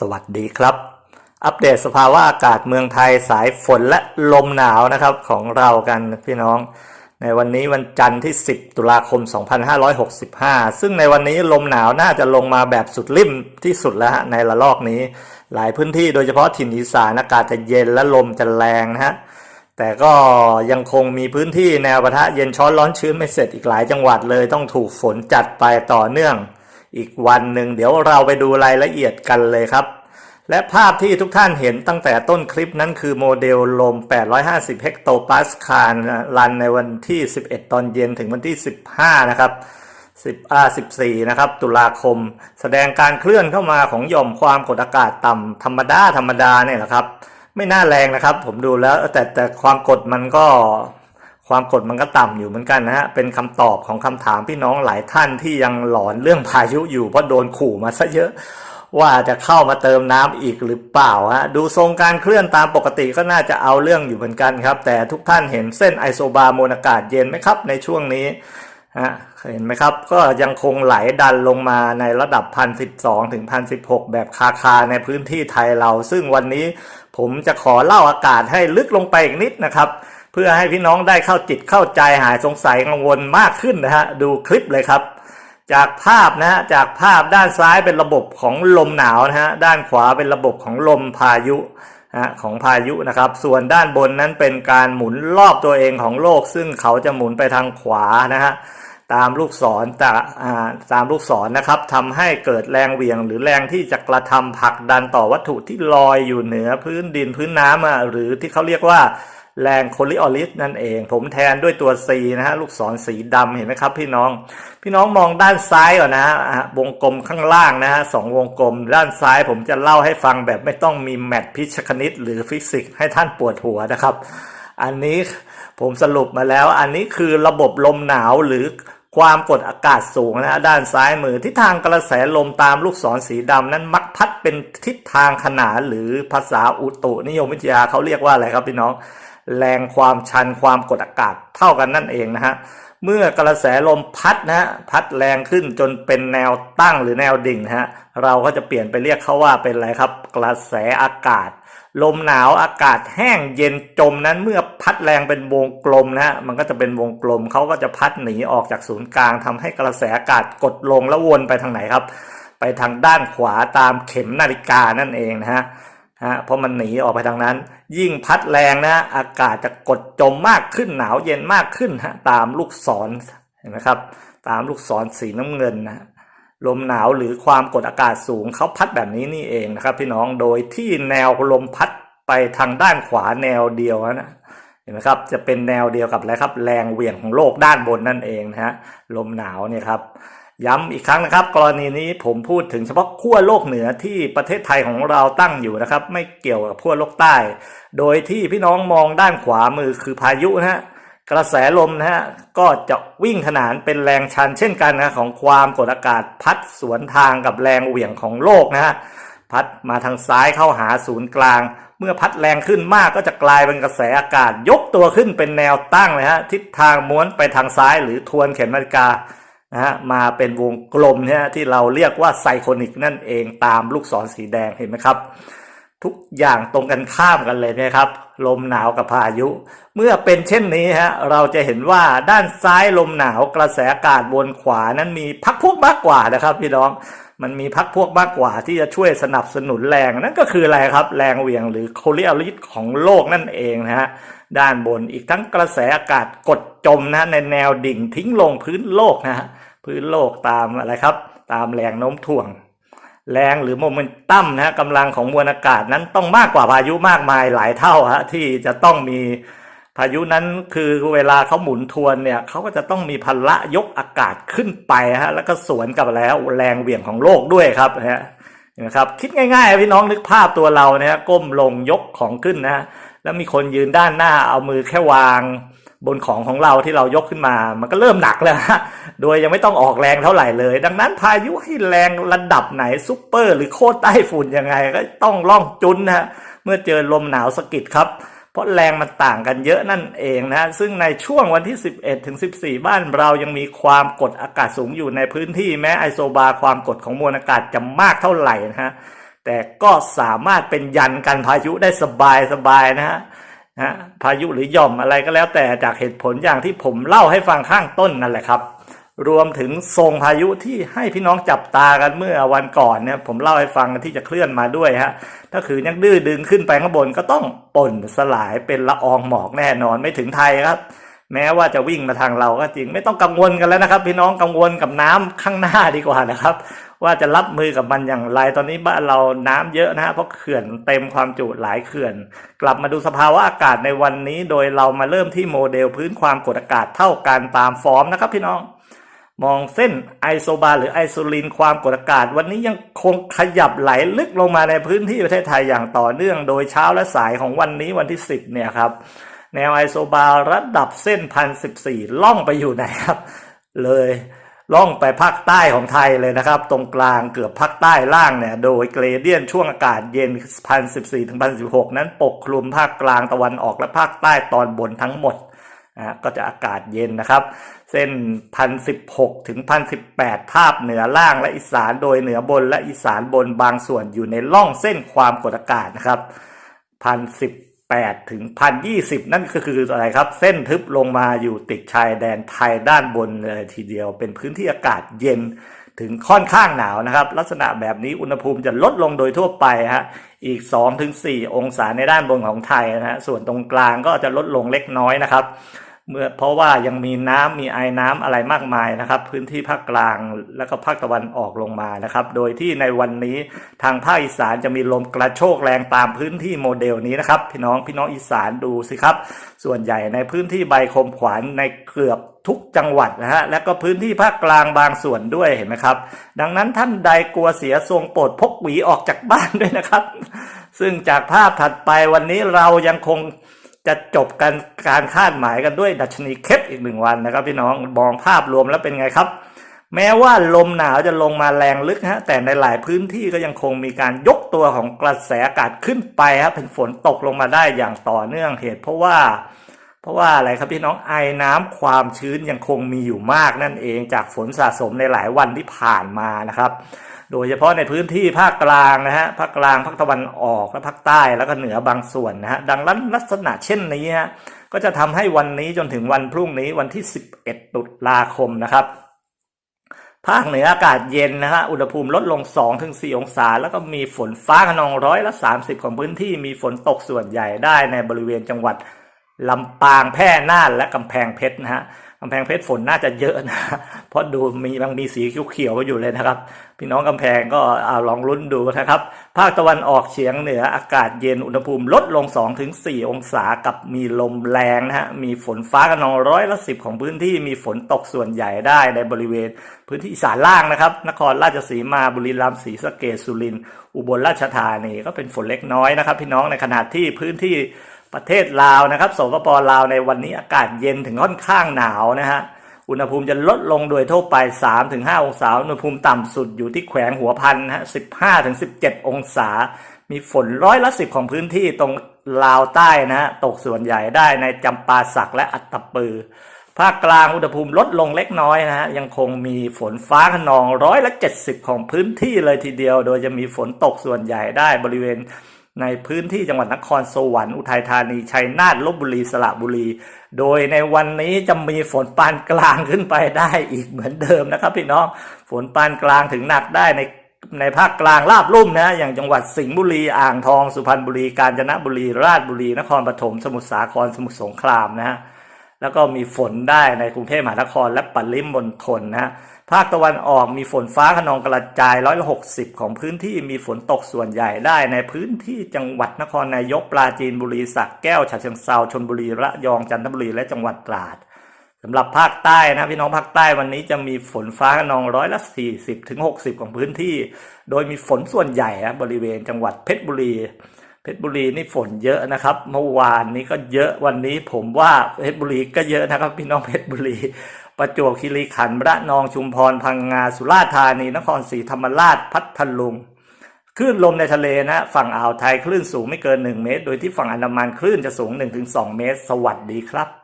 สวัสดีครับ อัปเดตสภาวะอากาศเมืองไทยสายฝนและลมหนาวนะครับของเรากันพี่น้อง ในวันนี้วันจันทร์ที่ 10 ตุลาคม 2565 ซึ่งในวันนี้ลมหนาวน่าจะลงมาแบบสุดลิ่มที่สุดแล้วฮะในระลอกนี้ หลายพื้นที่โดยเฉพาะถิ่นอีสานอากาศจะเย็นและลมจะแรงนะฮะแต่ก็ยังคงมีพื้นที่แนวปะทะเย็นช้อนร้อนชื้นไม่เสร็จอีกหลายจังหวัดเลยต้องถูกฝนจัดไปต่อเนื่อง อีกวันหนึ่งเดี๋ยวเราไปดูรายละเอียดกันเลยครับ และภาพที่ทุกท่านเห็นตั้งแต่ต้นคลิปนั้นคือโมเดลลม 850 เฮกโตปาสคาลรันในวันที่ 11 ตอนเย็นถึงวันที่ 15 นะครับ10อ่า14 นะครับ ตุลาคม แสดงการเคลื่อนเข้ามาของหย่อมความกดอากาศต่ำธรรมดาธรรมดาเนี่ยแหละครับ ไม่น่าแรงนะครับ ผมดูแล้วแต่แต่ความกดมันก็ ความกดมันก็ต่ำอยู่เหมือนกันนะฮะ เป็นคำตอบของคำถามพี่น้องหลายท่านที่ยังหลอนเรื่องพายุอยู่เพราะโดนขู่มาซะเยอะ ว่าจะเข้ามาเติมน้ำอีกหรือเปล่าฮะ ดูทรงการเคลื่อนตามปกติก็น่าจะเอาเรื่องอยู่เหมือนกันครับ แต่ทุกท่านเห็นเส้นไอโซบาร์มวลอากาศเย็นไหมครับในช่วงนี้ฮะเห็นไหมครับ ก็ยังคงไหลดันลงมาในระดับ 1,012 ถึง 1,016 แบบคาคาในพื้นที่ไทยเรา ซึ่งวันนี้ผมจะขอเล่าอากาศให้ลึกลงไปอีกนิดนะครับ เพื่อให้พี่น้องได้เข้าจิตเข้าใจหายสงสัยกังวลมากขึ้นนะฮะดูคลิปเลยครับ จากภาพนะฮะจากภาพด้านซ้ายเป็นระบบของลมหนาวนะฮะด้านขวาเป็นระบบของลมพายุนะฮะของพายุนะครับ ส่วนด้านบนนั้นเป็นการหมุนรอบตัวเองของโลก ซึ่งเขาจะหมุนไปทางขวานะฮะตามลูกศรตาอ่าตามลูกศรนะครับทำให้เกิดแรงเหวี่ยง หรือแรงที่จะกระทำผลักดันต่อวัตถุที่ลอยอยู่เหนือพื้นดินพื้นน้ำอะหรือที่เขาเรียกว่า แรงโคลิออริสนั่นเอง ผมแทนด้วยตัว C นะฮะลูกศรสีดำเห็นไหมครับพี่น้อง พี่น้องมองด้านซ้ายก่อนนะฮะวงกลมข้างล่างนะฮะสองวงกลม ด้านซ้ายผมจะเล่าให้ฟังแบบไม่ต้องมีแมทพิชคณิต หรือฟิสิกส์ให้ท่านปวดหัวนะครับ อันนี้ผมสรุปมาแล้ว อันนี้คือระบบลมหนาวหรือความกดอากาศสูงนะฮะด้านซ้ายมือทิศทางกระแสลมตามลูกศรสีดำนั้นมักพัดเป็นทิศทางขนานหรือภาษาอุตุนิยมวิทยาเขาเรียกว่าอะไรครับพี่น้อง แรงความชันความกดอากาศเท่ากันนั่นเองนะฮะเมื่อกระแสลมพัดนะฮะพัดแรงขึ้นจนเป็นแนวตั้งหรือแนวดิ่งนะฮะเราก็จะเปลี่ยนไปเรียกเขาว่าเป็นอะไรครับ กระแสอากาศ ลมหนาวอากาศแห้งเย็นจมนั้นเมื่อพัดแรงเป็นวงกลมนะฮะมันก็จะเป็นวงกลมเขาก็จะพัดหนีออกจากศูนย์กลางทำให้กระแสอากาศกดลงแล้ววนไปทางไหนครับ ไปทางด้านขวาตามเข็มนาฬิกานั่นเองนะฮะ ฮะเพราะมันหนีออกไปทางนั้น ยิ่งพัดแรงนะอากาศจะกดจมมากขึ้นหนาวเย็นมากขึ้นฮะตามลูกศรเห็นไหมครับ ตามลูกศรสีน้ำเงินนะฮะลมหนาวหรือความกดอากาศสูงเขาพัดแบบนี้นี่เองนะครับ พี่น้องโดยที่แนวลมพัดไปทางด้านขวาแนวเดียวนะเห็นไหมครับจะเป็นแนวเดียวกับอะไรครับ แรงเหวี่ยงของโลกด้านบนนั่นเองนะฮะลมหนาวเนี่ยครับ ย้ำอีกครั้งนะครับ กรณีนี้ผมพูดถึงเฉพาะขั้วโลกเหนือที่ประเทศไทยของเราตั้งอยู่นะครับ ไม่เกี่ยวกับขั้วโลกใต้ โดยที่พี่น้องมองด้านขวามือคือพายุนะฮะกระแสลมนะฮะก็จะวิ่งขนานเป็นแรงชันเช่นกันนะของความกดอากาศพัดสวนทางกับแรงเหวี่ยงของโลกนะฮะพัดมาทางซ้ายเข้าหาศูนย์กลาง เมื่อพัดแรงขึ้นมากก็จะกลายเป็นกระแสอากาศยกตัวขึ้นเป็นแนวตั้งเลยฮะทิศทางม้วนไปทางซ้ายหรือทวนเข็มนาฬิกา นะฮะมาเป็นวงกลมเนี่ยที่เราเรียกว่าไซโคนิกนั่นเองตามลูกศรสีแดงเห็นไหมครับ ทุกอย่างตรงกันข้ามกันเลยนะครับ ลมหนาวกับพายุ เมื่อเป็นเช่นนี้ฮะเราจะเห็นว่าด้านซ้ายลมหนาวกระแสอากาศบนขวานั้นมีพักพวกมากกว่านะครับพี่น้องมันมีพักพวกมากกว่าที่จะช่วยสนับสนุนแรงนั่นก็คืออะไรครับ แรงเหวี่ยงหรือโคลิอลิสของโลกนั่นเองนะฮะด้านบนอีกทั้งกระแสอากาศกดจมนะในแนวดิ่งทิ้งลงพื้นโลกนะฮะ พื้นโลกตามอะไรครับ ตามแรงโน้มถ่วง แรงหรือโมเมนตัมนะฮะกำลังของมวลอากาศนั้นต้องมากกว่าพายุมากมายหลายเท่าฮะที่จะต้องมีพายุนั้นคือเวลาเขาหมุนทวนเนี่ยเขาก็จะต้องมีพละยกอากาศขึ้นไปฮะแล้วก็สวนกับแล้วแรงเหวี่ยงของโลกด้วยครับนะฮะนไหมครับคิดง่ายๆพี่น้องนึกภาพตัวเราเนี่ยก้มลงยกของขึ้นนะแล้วมีคนยืนด้านหน้าเอามือแค่วาง บนของของเราที่เรายกขึ้นมา มันก็เริ่มหนักแล้วฮะโดยยังไม่ต้องออกแรงเท่าไหร่เลย ดังนั้นพายุให้แรงระดับไหนซุปเปอร์ หรือโคตรใต้ฝุ่นยังไงก็ต้องล่องจุนนะฮะเมื่อเจอลมหนาวสกิดครับเพราะแรงมันต่างกันเยอะนั่นเองนะฮะซึ่งในช่วงวันที่ 11 ถึง 14 บ้านเรายังมีความกดอากาศสูงอยู่ในพื้นที่แม้ไอโซบาความกดของมวลอากาศจะมากเท่าไหร่นะฮะ แต่ก็สามารถเป็นยันกันพายุได้สบายสบายนะฮะ นะฮะพายุหรือหย่อมอะไรก็แล้วแต่จากเหตุผลอย่างที่ผมเล่าให้ฟังข้างต้นนั่นแหละครับ รวมถึงทรงพายุที่ให้พี่น้องจับตากันเมื่อวันก่อนเนี่ยผมเล่าให้ฟังที่จะเคลื่อนมาด้วยฮะถ้าคือยังดื้อดึงขึ้นไปข้างบนก็ต้องป่นสลายเป็นละอองหมอกแน่นอนไม่ถึงไทยครับ แม้ว่าจะวิ่งมาทางเราก็จริงไม่ต้องกังวลกันแล้วนะครับ พี่น้องกังวลกับน้ำข้างหน้าดีกว่านะครับ ว่าจะรับมือกับมันอย่างไร ตอนนี้บ้านเราน้ำเยอะนะฮะเพราะเขื่อนเต็มความจุหลายเขื่อน กลับมาดูสภาวะอากาศในวันนี้ โดยเรามาเริ่มที่โมเดลพื้นความกดอากาศเท่ากันตามฟอร์มนะครับพี่น้อง มองเส้นไอโซบาหรือไอโซลินความกดอากาศ วันนี้ยังคงขยับไหลลึกลงมาในพื้นที่ประเทศไทยอย่างต่อเนื่อง โดยเช้าและสายของวันนี้วันที่ 10 เนี่ยครับแนวไอโซบาระดับเส้นพันสิบสี่ล่องไปอยู่ไหนครับ เลย ล่องไปภาคใต้ของไทยเลยนะครับ ตรงกลางเกือบภาคใต้ล่างเนี่ย โดยเกรเดียนช่วงอากาศเย็นพันสิบสี่ถึงพันสิบหกนั้นปกคลุมภาคกลางตะวันออกและภาคใต้ตอนบนทั้งหมดอ่าก็จะอากาศเย็นนะครับ เส้นพันสิบหกถึงพันสิบแปดภาพเหนือล่างและอีสานโดยเหนือบนและอีสานบนบางส่วนอยู่ในร่องเส้นความกดอากาศนะครับพั นสิบแปดถึงพันยี่สิบนั่นก็คืออะไรครับ เส้นทึบลงมาอยู่ติดชายแดนไทยด้านบนเลยทีเดียว เป็นพื้นที่อากาศเย็นถึงค่อนข้างหนาวนะครับ ลักษณะแบบนี้อุณหภูมิจะลดลงโดยทั่วไปฮะอีก 2-4 องศาในด้านบนของไทยนะฮะส่วนตรงกลางก็จะลดลงเล็กน้อยนะครับ เมื่อเพราะว่ายังมีน้ำมีไอ้น้ำอะไรมากมายนะครับ พื้นที่ภาคกลางแล้วก็ภาคตะวันออกลงมานะครับ โดยที่ในวันนี้ทางภาคอีสานจะมีลมกระโชกแรงตามพื้นที่โมเดลนี้นะครับ พี่น้องพี่น้องอีสานดูสิครับ ส่วนใหญ่ในพื้นที่ใบคมขวานในเกือบทุกจังหวัดนะฮะและก็พื้นที่ภาคกลางบางส่วนด้วยเห็นไหมครับ ดังนั้นท่านใดกลัวเสียทรงโปรดพกหวีออกจากบ้านด้วยนะครับ ซึ่งจากภาพถัดไปวันนี้เรายังคง จะจบกันการคาดหมายกันด้วยดัชนีเคปอีกหนึ่งวันนะครับพี่น้องมองภาพรวมแล้วเป็นไงครับ แม้ว่าลมหนาวจะลงมาแรงลึกฮะแต่ในหลายพื้นที่ก็ยังคงมีการยกตัวของกระแสอากาศขึ้นไปครับเป็นฝนตกลงมาได้อย่างต่อเนื่องเหตุเพราะว่า เพราะว่าอะไรครับพี่น้องไอ้น้ำความชื้นยังคงมีอยู่มากนั่นเองจากฝนสะสมในหลายวันที่ผ่านมานะครับ โดยเฉพาะในพื้นที่ภาคกลางนะฮะภาคกลางภาคตะวันออกและภาคใต้แล้วก็เหนือบางส่วนนะฮะดังนั้นลักษณะเช่นนี้ฮะก็จะทำให้วันนี้จนถึงวันพรุ่งนี้วันที่ 11 ตุลาคมนะครับภาคเหนืออากาศเย็นนะฮะ อุณหภูมิลดลง 2-4 องศา แล้วก็มีฝนฟ้าขนองร้อยละ 30 ของพื้นที่มีฝนตกส่วนใหญ่ได้ในบริเวณจังหวัด ลำปางแพร่น่านและกำแพงเพชรนะฮะกำแพงเพชรฝนน่าจะเยอะนะเพราะดูมีบางมีสีเขียวๆอยู่เลยนะครับ พี่น้องกำแพงก็เอาลองลุ้นดูนะครับ ภาคตะวันออกเฉียงเหนืออากาศเย็นอุณหภูมิลดลง 2-4 องศากับมีลมแรงนะฮะมีฝนฟ้าขนองร้อยละสิบของพื้นที่มีฝนตกส่วนใหญ่ได้ในบริเวณ พื้นที่อีสานล่างนะครับ นครราชสีมาบุรีรัมย์ศรีสะเกษสุรินทร์อุบลราชธานีก็เป็นฝนเล็กน้อยนะครับ พี่น้องในขณะที่พื้นที่ ประเทศลาวนะครับสปปลาวในวันนี้อากาศเย็นถึงค่อนข้างหนาวนะฮะอุณหภูมิจะลดลงโดยทั่วไป 3-5 องศา อุณหภูมิต่ำสุดอยู่ที่แขวงหัวพันนะฮะ 15-17 องศา มีฝนร้อยละสิบของพื้นที่ตรงลาวใต้นะฮะ ตกส่วนใหญ่ได้ในจำปาสักและอัตตปือ ภาคกลางอุณหภูมิลดลงเล็กน้อยนะฮะ ยังคงมีฝนฟ้าขนองร้อยละ 70 ของพื้นที่เลยทีเดียว โดยจะมีฝนตกส่วนใหญ่ได้บริเวณ ในพื้นที่จังหวัดนครสวรรค์อุทัยธานีชัยนาทลบบุรีสระบุรี โดยในวันนี้จะมีฝนปานกลางขึ้นไปได้อีกเหมือนเดิมนะครับ พี่น้องฝนปานกลางถึงหนักได้ในในภาคกลางราบลุ่มนะอย่างจังหวัดสิงห์บุรีอ่างทองสุพรรณบุรีกาญจนบุรี ราชบุรี นครปฐมสมุทรสาครสมุทรสงครามนะฮะแล้วก็มีฝนได้ในกรุงเทพมหานครและปริมณฑลนะฮะ ภาคตะวันออกมีฝนฟ้าขนองกระจายร้อยละหกสิบของพื้นที่มีฝนตกส่วนใหญ่ได้ในพื้นที่จังหวัดนครนายกปราจีนบุรีสระแก้วฉะเชิงเซาชลบุรีระยองจันทบุรีและจังหวัดตราดสำหรับภาคใต้นะพี่น้องภาคใต้วันนี้จะมีฝนฟ้าขนองร้อยละสี่สิบถึงหกสิบของพื้นที่ โดยมีฝนส่วนใหญ่นะบริเวณจังหวัดเพชรบุรี เพชรบุรีนี่ฝนเยอะนะครับ เมื่อวานนี้ก็เยอะวันนี้ผมว่าเพชรบุรีก็เยอะนะครับ พี่น้องเพชรบุรี ประจวบคีรีขันธ์ระนองชุมพรพังงาสุราษฎร์ธานีนครศรีธรรมราชพัทลุงคลื่นลมในทะเลนะฝั่งอ่าวไทยคลื่นสูงไม่เกิน 1 เมตร โดยที่ฝั่งอันดามันคลื่นจะสูง 1-2 เมตร สวัสดีครับ